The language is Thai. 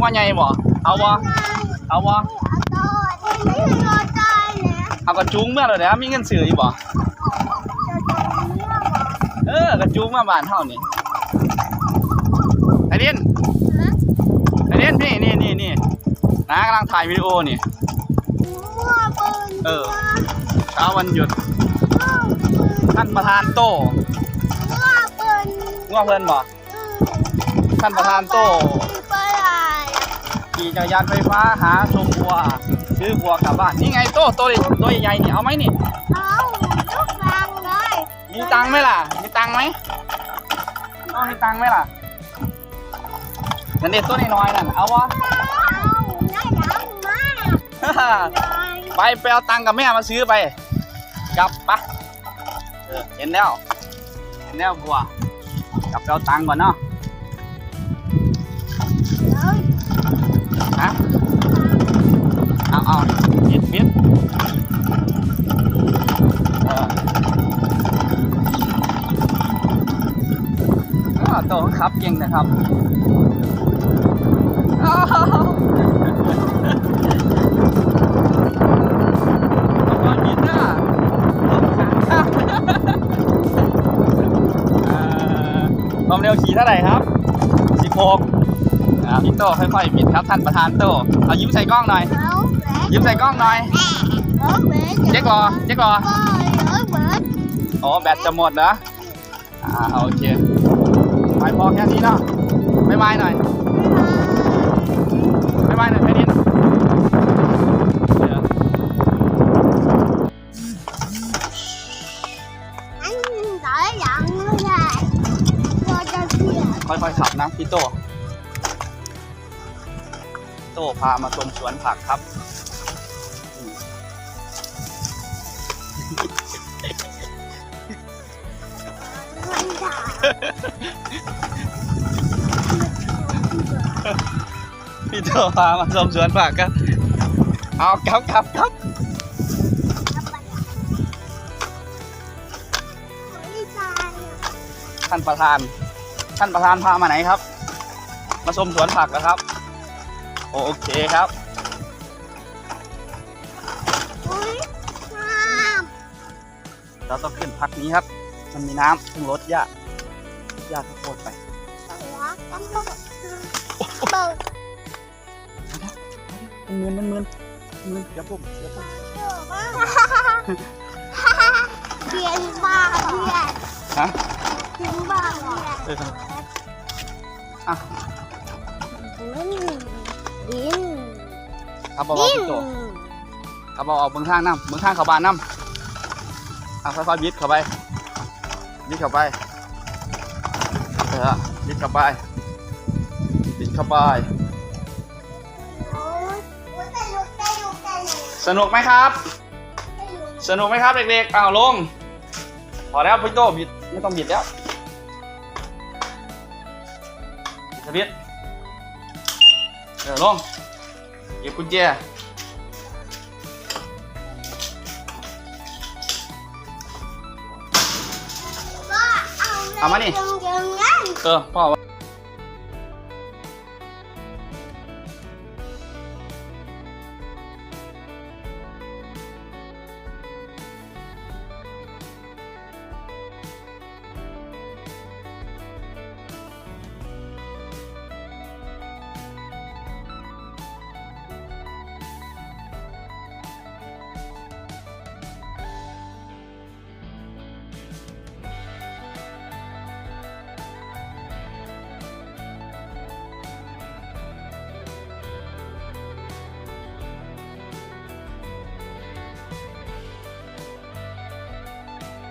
ว่าไงบ่เอาบ่เอาบ่ไม่ให้รอใจเลยเอากระจุงเมื่อเลยนะมีเงินซื้ออยู่บ่เออกระจุงมาบ้านเฮานี่ไอ้เด่นไอ้เด่นนี่นี่นี่นี่น้ากำลังถ่ายวิดีโอนี่มั่วปืนเออเช้าวันหยุดท่านประธานโตมั่วปืนง่วงเพิ่นบ่ท่านประธานโตไปไหน ขี่จักรยานไฟฟ้าหาชมวัว ซื้อวัวกลับบ้านนี่ไงโตตัวนี้ตัวใหญ่ๆนี่เอาไหมนี่เอาลูกรังเลยมีตังค์ไหมล่ะ มีตังค์ไหมต้องมีตังค์ไหมล่ะนั่นเด็ดตัวน้อยๆนั่นเอาวะเอาได้ดังมากเลยไปไปเอาตังค์กับแม่มาซื้อไปกลับปะเออเห็นแล้วเห็นแล้วบัวกลับไปเอาตังค์ก่อนเนาะะเอาเอาปิดปิดเออก็โตครับเก่งนะครับความเร็วขี่เท่าไหร่ครับ 16 อ่าพี่โตค่อยๆบิดครับท่านประธานโตเอายิ้มใส่กล้องหน่อยเอาแหวนยิ้มใส่กล้องหน่อยเอาแหวนเจ๊กรอเจ๊กรอก็เอาแหวนอ๋อแบตจะหมดเหรออ่าโอเคไปพอแค่นี้เนาะบ๊ายบายหน่อยบ๊ายบายหน่อยแค่นี้นะเดี๋ยวอันต่อหลังไม่ได้เราจะเสียค่อยๆขับนะพี่โต โตพามาชมสวนผักครับ พี่โตพามาชมสวนผักครับ เอากลับกลับกลับท่านประธาน ท่านประธานพามาไหนครับ มาชมสวนผักนะครับ โอเคครับ อุ้ยน้เราต้องขึ้นพักนี้ครับ มันมีน้ำต้องลดหญ้าหญ้าข้าวโพดไปำรักกันหมดเปิดมันมึนมันมึนมันมึนเดี๋ยวผมเดี๋ยวผมเยอะมากเพียนบ้าเพียนฮะเพียนบ้าเพียนเอออะดิน ดินเอาเบาดิๆนพี่โตเอาเบาๆออกเบื้องข้างน้ำเบื้องข้างเขาบานน้ำเอาค่อยๆบิดเข้าไปบิดเข้าไปเออบิดเข้าไปบิดเข้าไปโอ้ยแต่ลูกแต่ลูกแต่ลูกสนุกไหมครับแต่ลูกสนุกไหมครับเด็กๆอ้าวลงพอแล้วพี่โตบิดไม่ต้องบิดแล้วบิดทะ เบียนเออลงเก็บกุญแจก็เอาเอามานี่จังจังงั้นเออพ่อว่า